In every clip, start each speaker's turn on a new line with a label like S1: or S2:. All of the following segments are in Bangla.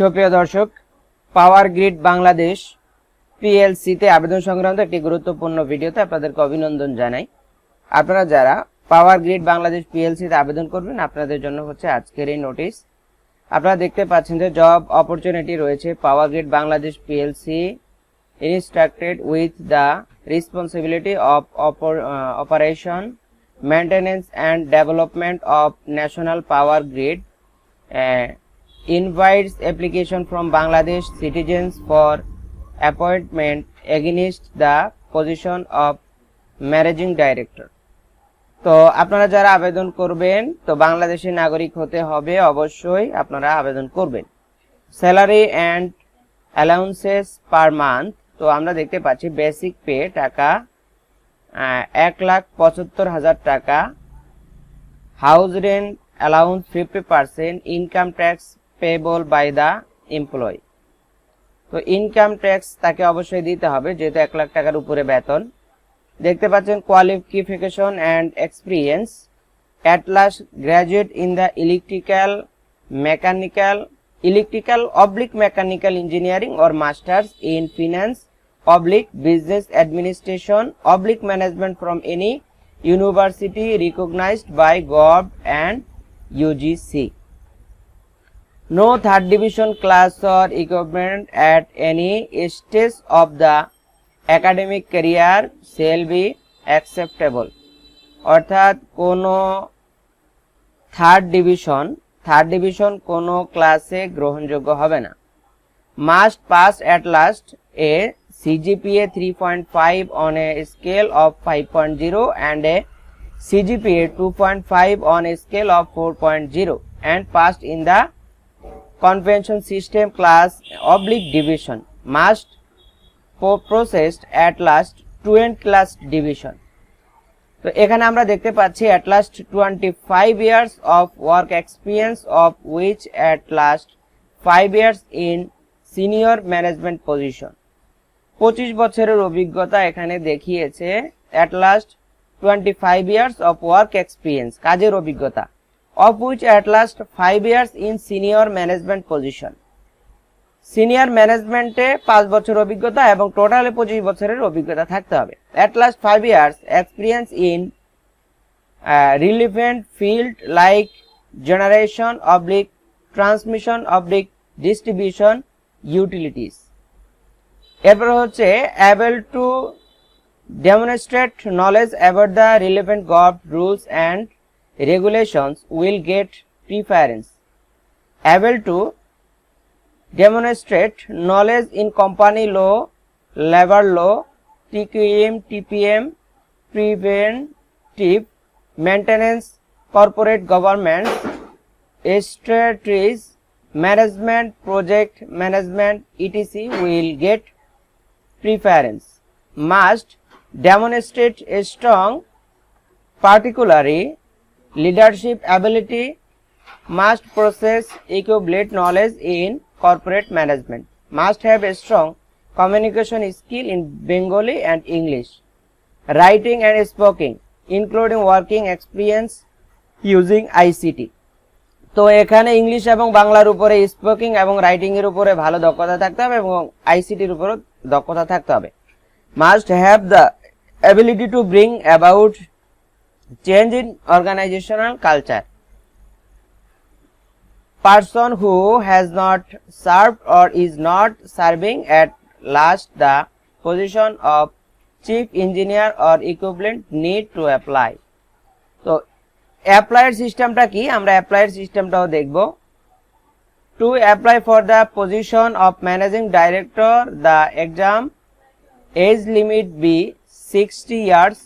S1: সক্রিয় দর্শক পাওয়ার গ্রিড বাংলাদেশ পিএলসিতে আবেদন সংক্রান্ত একটি গুরুত্বপূর্ণ ভিডিওতে আপনাদেরকে অভিনন্দন জানাই আপনারা যারা পাওয়ার গ্রিড বাংলাদেশ পিএলসিতে আবেদন করবেন আপনাদের জন্য হচ্ছে আজকের এই নোটিশ আপনারা দেখতে পাচ্ছেন যে জব অপরচুনিটি রয়েছে power grid Bangladesh PLC instructed with the responsibility of operation maintenance and development of national power grid invites application from Bangladesh citizens for appointment against the position of managing director তো আপনারা যারা আবেদন করবেন তো বাংলাদেশের নাগরিক হতে হবে অবশ্যই আপনারা আবেদন করবেন salary and allowances per month তো আমরা দেখতে পাচ্ছি বেসিক পে টাকা এক লাখ পঁচাত্তর হাজার টাকা house rent allowance fifty percent income tax payable by the employ তো ইনকাম ট্যাক্স তাকে অবশ্যই দিতে হবে যেহেতু এক লাখ টাকার উপরে বেতন দেখতে পাচ্ছেন qualification and experience at least graduate in the electrical mechanical electrical oblique mechanical engineering or masters in finance oblique business administration oblique management from any university recognized by gov and UGC No third division class or equipment at any stage of the academic career shall be acceptable. অর্থাৎ কোনো থার্ড ডিভিশন থার্ড ডিভিশন কোনো ক্লাসে গ্রহণযোগ্য হবে না must pass at last a CGPA three point five on a scale of five point zero and a CGPA two point five on a scale of four point zero and passed in the convention system class oblique division must processed at last টুয়েন্ট ক্লাস division তো এখানে আমরা দেখতে পাচ্ছি at last twenty five years of work experience of which at last five years in senior management position পঁচিশ বছরের অভিজ্ঞতা এখানে দেখিয়েছে at last twenty five years of work experience কাজের অভিজ্ঞতা of which at last 5 years in senior management position. Senior ম্যানেজমেন্টে পাঁচ বছর অভিজ্ঞতা এবং টোটালে পঁচিশ বছরের অভিজ্ঞতা থাকতে হবে at last five years experience in relevant field like generation oblique transmission oblique distribution utilities এরপর হচ্ছে able to demonstrate knowledge about the relevant gov rules and regulations will get preference able to demonstrate knowledge in company law labor law tqm tpm preventive maintenance corporate governance strategies management project management etc will get preference must demonstrate a strong particularly leadership ability must process ইকুবলেট knowledge in corporate management must have a strong communication skill in Bengali and English writing and speaking including working experience using ICT তো এখানে ইংলিশ এবং বাংলার উপরে স্পোকিং এবং রাইটিংয়ের উপরে ভালো দক্ষতা থাকতে হবে এবং আইসিটির উপরেও দক্ষতা থাকতে হবে must have the ability to bring about change in organizational culture person who has not served or is not serving at last the position of chief engineer or equivalent need to apply তো অ্যাপ্লাইড সিস্টেমটা কি আমরা অ্যাপ্লাইড সিস্টেমটাও দেখব to apply for the position of managing director the exam age limit be 60 years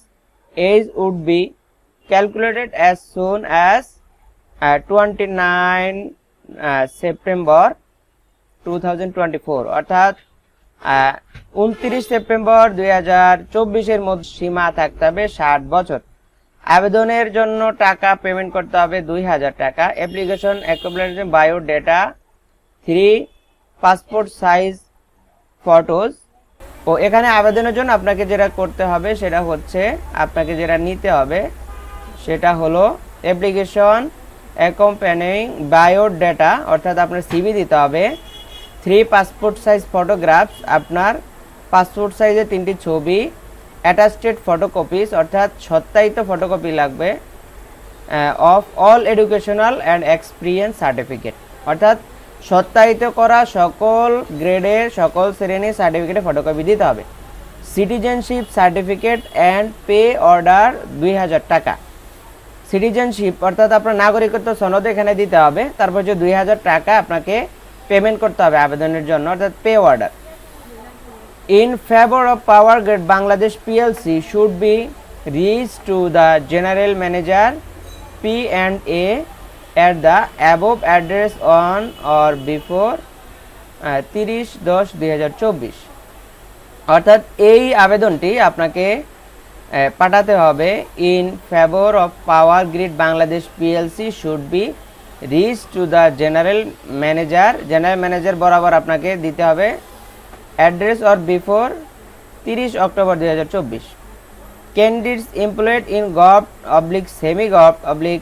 S1: age would be calculated as soon as uh, 29 uh, September 2024 অর্থাৎ 29 সেপ্টেম্বর 2024 এর মধ্যে সীমা থাকতে হবে 60 বছর আবেদনের জন্য টাকা পেমেন্ট করতে হবে 2000 টাকা application accumulation bio data 3 passport size photos ও এখানে আবেদনের জন্য আপনাকে যেটা করতে হবে সেটা হচ্ছে আপনাকে যেটা নিতে হবে সেটা হলো অ্যাপ্লিকেশন অ্যাকম্প্যানিং বায়োর ডেটা অর্থাৎ আপনার সিবি দিতে হবে থ্রি পাসপোর্ট সাইজ ফটোগ্রাফস আপনার পাসপোর্ট সাইজের তিনটি ছবি অ্যাটাস্টেড ফটোকপিস অর্থাৎ সত্যায়িত ফটোকপি লাগবে of all educational and experience certificate অর্থাৎ সত্যায়িত করা সকল গ্রেডের সকল শ্রেণীর সার্টিফিকেটে ফটোকপি দিতে হবে citizenship certificate and pay order দুই হাজার টাকা সিটিজেনশিপ অর্থাৎ আপনার নাগরিকত্ব সনদ এখানে দিতে হবে তারপর যে দুই হাজার টাকা আপনাকে পেমেন্ট করতে হবে আবেদনের জন্য অর্থাৎ pay order in favour of power grid Bangladesh PLC should be reach to the general manager P and A at the above address on or before তিরিশ দশ দুই অর্থাৎ এই আবেদনটি আপনাকে পাঠাতে হবে in favour of power grid Bangladesh PLC should be reach to the general manager general manager বরাবর আপনাকে দিতে হবে অ্যাড্রেস অর বিফোর তিরিশ অক্টোবর দু হাজার চব্বিশ candidates employed in gov oblique semi gov oblique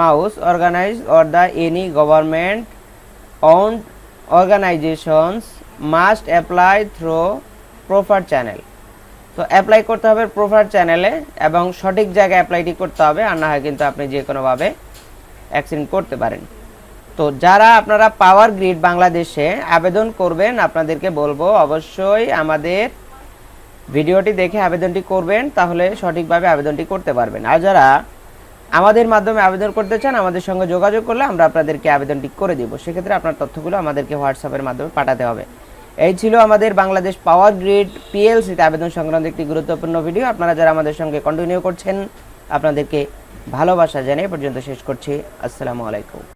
S1: mouse organize or the any government on organizations must apply through proper channel তো অ্যাপ্লাই করতে হবে প্রোফার চ্যানেলে এবং সঠিক জায়গায় অ্যাপ্লাইটি করতে হবে আর না হয় কিন্তু আপনি যে কোনোভাবে অ্যাক্সিডেন্ট করতে পারেন তো যারা আপনারা পাওয়ার গ্রিড বাংলাদেশে আবেদন করবেন আপনাদেরকে বলবো অবশ্যই আমাদের ভিডিওটি দেখে আবেদনটি করবেন তাহলে সঠিকভাবে আবেদনটি করতে পারবেন আর যারা আমাদের মাধ্যমে আবেদন করতে চান আমাদের সঙ্গে যোগাযোগ করলে আমরা আপনাদেরকে আবেদনটি করে দেবো সেক্ষেত্রে আপনার তথ্যগুলো আমাদেরকে হোয়াটসঅ্যাপের মাধ্যমে পাঠাতে হবে এই ছিল আমাদের বাংলাদেশ পাওয়ার গ্রিড পিএলসিতে আবেদন সংক্রান্ত একটি গুরুত্বপূর্ণ ভিডিও আপনারা যারা আমাদের সঙ্গে কন্টিনিউ করছেন আপনাদেরকে ভালোবাসা জানিয়ে পর্যন্ত শেষ করছি আসসালামু আলাইকুম